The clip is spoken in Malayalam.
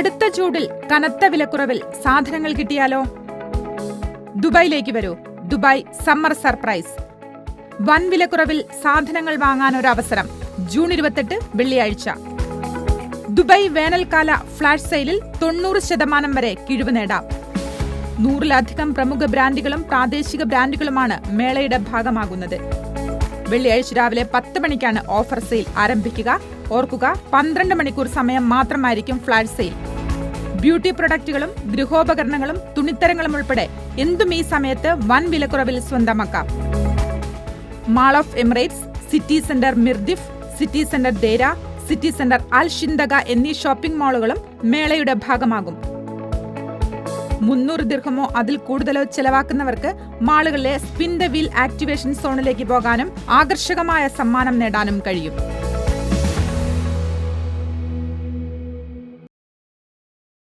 കടുത്ത ചൂടിൽ കനത്ത വിലക്കുറവിൽ സാധനങ്ങൾ കിട്ടിയാലോ? ദുബായിലേക്ക് വരൂ. Dubai summer surprise. വൻ വിലക്കുറവിൽ സാധനങ്ങൾ വാങ്ങാൻ ഒരു അവസരം ജൂൺ ഇരുപത്തെട്ട് വെള്ളിയാഴ്ച. ദുബായ് വേനൽക്കാല ഫ്ലാഷ് സെയിലിൽ തൊണ്ണൂറ് ശതമാനം വരെ കിഴിവ് നേടാം. നൂറിലധികം പ്രമുഖ ബ്രാൻഡുകളും പ്രാദേശിക ബ്രാൻഡുകളുമാണ് മേളയുടെ ഭാഗമാകുന്നത്. വെള്ളിയാഴ്ച രാവിലെ പത്ത് മണിക്കാണ് ഓഫർ സെയിൽ ആരംഭിക്കുക. ഓർക്കുക പന്ത്രണ്ട് മണിക്കൂർ സമയം മാത്രമായിരിക്കും ഫ്ലാഷ് സെയിൽ. ബ്യൂട്ടി പ്രൊഡക്റ്റുകളും ഗൃഹോപകരണങ്ങളും തുണിത്തരങ്ങളും ഉൾപ്പെടെ എന്തും ഈ സമയത്ത് വൻ വിലക്കുറവിൽ സ്വന്തമാക്കാം. Mall of Emirates City Centre Mirdif City Centre Deira City Centre Al Shindagha എന്നീ ഷോപ്പിംഗ് മാളുകളും മേളയുടെ ഭാഗമാകും. മുന്നൂറ് ദീർഘമോ അതിൽ കൂടുതലോ ചെലവാക്കുന്നവർക്ക് മാളുകളിലെ സ്പിൻ ദ വീൽ ആക്ടിവേഷൻ സോണിലേക്ക് പോകാനും ആകർഷകമായ സമ്മാനം നേടാനും കഴിയും.